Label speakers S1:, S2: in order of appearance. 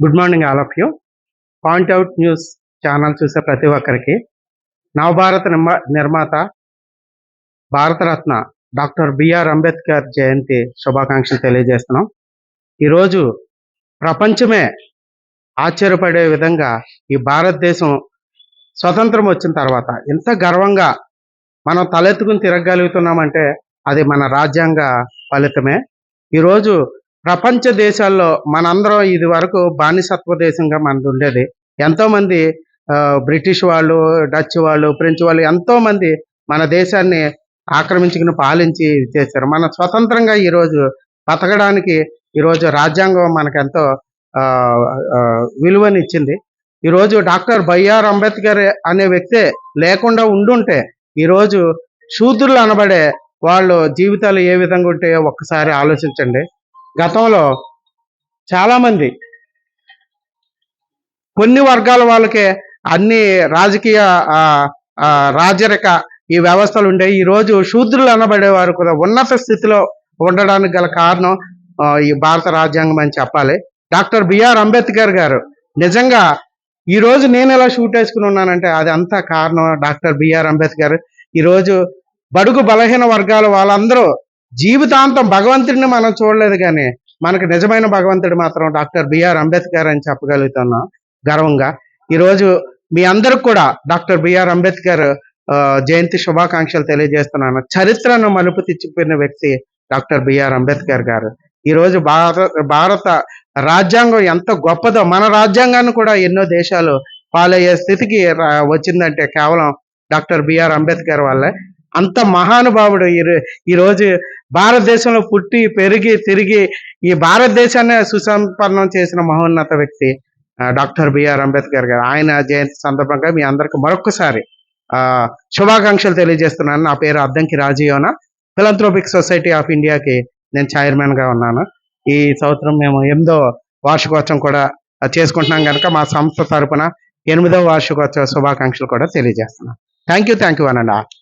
S1: Good morning all of you point out news channel చూసే ప్రతి ఒక్కరికి. నవభారత నిర్మాత భారతరత్న డాక్టర్ బిఆర్ అంబేద్కర్ జయంతి శుభాకాంక్షలు తెలియజేస్తున్నాం. ఈరోజు ప్రపంచమే ఆశ్చర్యపడే విధంగా ఈ భారతదేశం స్వతంత్రం వచ్చిన తర్వాత ఎంత గర్వంగా మనం తలెత్తుకుని తిరగలుగుతున్నామంటే అది మన రాజ్యాంగ ఫలితమే. ఈరోజు ప్రపంచ దేశాల్లో మనందరం ఇది వరకు బానిసత్వ దేశంగా మనది ఉండేది. ఎంతోమంది బ్రిటిష్ వాళ్ళు డచ్ వాళ్ళు ఫ్రెంచ్ వాళ్ళు ఎంతోమంది మన దేశాన్ని ఆక్రమించుకుని పాలించి చేశారు. మన స్వతంత్రంగా ఈరోజు బతకడానికి ఈరోజు రాజ్యాంగం మనకెంతో ఎంతో విలువనిచ్చింది. ఈరోజు డాక్టర్ బైఆర్ అంబేద్కర్ అనే వ్యక్తే లేకుండా ఉండుంటే ఈరోజు శూద్రులు అనబడే వాళ్ళు జీవితాలు ఏ విధంగా ఉంటాయో ఒక్కసారి ఆలోచించండి. గతంలో చాలామంది కొన్ని వర్గాల వాళ్ళకే అన్ని రాజకీయ రాజరిక ఈ వ్యవస్థలు ఉండే. ఈ రోజు శూద్రులు అనబడేవారు కూడా ఉన్నత స్థితిలో ఉండడానికి గల కారణం ఈ భారత రాజ్యాంగం అని చెప్పాలి. డాక్టర్ బిఆర్ అంబేద్కర్ గారు నిజంగా ఈరోజు నేను ఎలా షూట్ వేసుకుని ఉన్నానంటే అది అంతా కారణం డాక్టర్ బిఆర్ అంబేద్కర్. ఈరోజు బడుగు బలహీన వర్గాల వాళ్ళందరూ జీవితాంతం భగవంతుడిని మనం చూడలేదు కానీ మనకు నిజమైన భగవంతుడు మాత్రం డాక్టర్ బిఆర్ అంబేద్కర్ అని చెప్పగలుగుతున్నాం గర్వంగా. ఈరోజు మీ అందరికి కూడా డాక్టర్ బిఆర్ అంబేద్కర్ ఆ, జయంతి శుభాకాంక్షలు తెలియజేస్తున్నాను. చరిత్రను మలుపు తిచ్చిపోయిన వ్యక్తి డాక్టర్ బిఆర్ అంబేద్కర్ గారు. ఈరోజు భారత భారత రాజ్యాంగం ఎంత గొప్పదో మన రాజ్యాంగాన్ని కూడా ఎన్నో దేశాలు పాలయ్యే స్థితికి వచ్చిందంటే కేవలం డాక్టర్ బిఆర్ అంబేద్కర్ వల్లే. అంత మహానుభావుడు ఈ ఈరోజు ఈ రోజు భారతదేశంలో పుట్టి పెరిగి తిరిగి ఈ భారతదేశాన్ని సుసంపన్నం చేసిన మహోన్నత వ్యక్తి డాక్టర్ బిఆర్ అంబేద్కర్ గారు. ఆయన జయంతి సందర్భంగా మీ అందరికి మరొకసారి శుభాకాంక్షలు తెలియజేస్తున్నాను. నా పేరు Addanki Rajeevana philanthropic society of ఇండియాకి నేను చైర్మన్గా ఉన్నాను. ఈ సంవత్సరం మేము ఎనిమిదో వార్షికోత్సవం కూడా చేసుకుంటున్నాం కనుక మా సంస్థ తరపున ఎనిమిదో వార్షికోత్సవ శుభాకాంక్షలు కూడా తెలియజేస్తున్నాం. థ్యాంక్ యూ థ్యాంక్ యూ అనండి.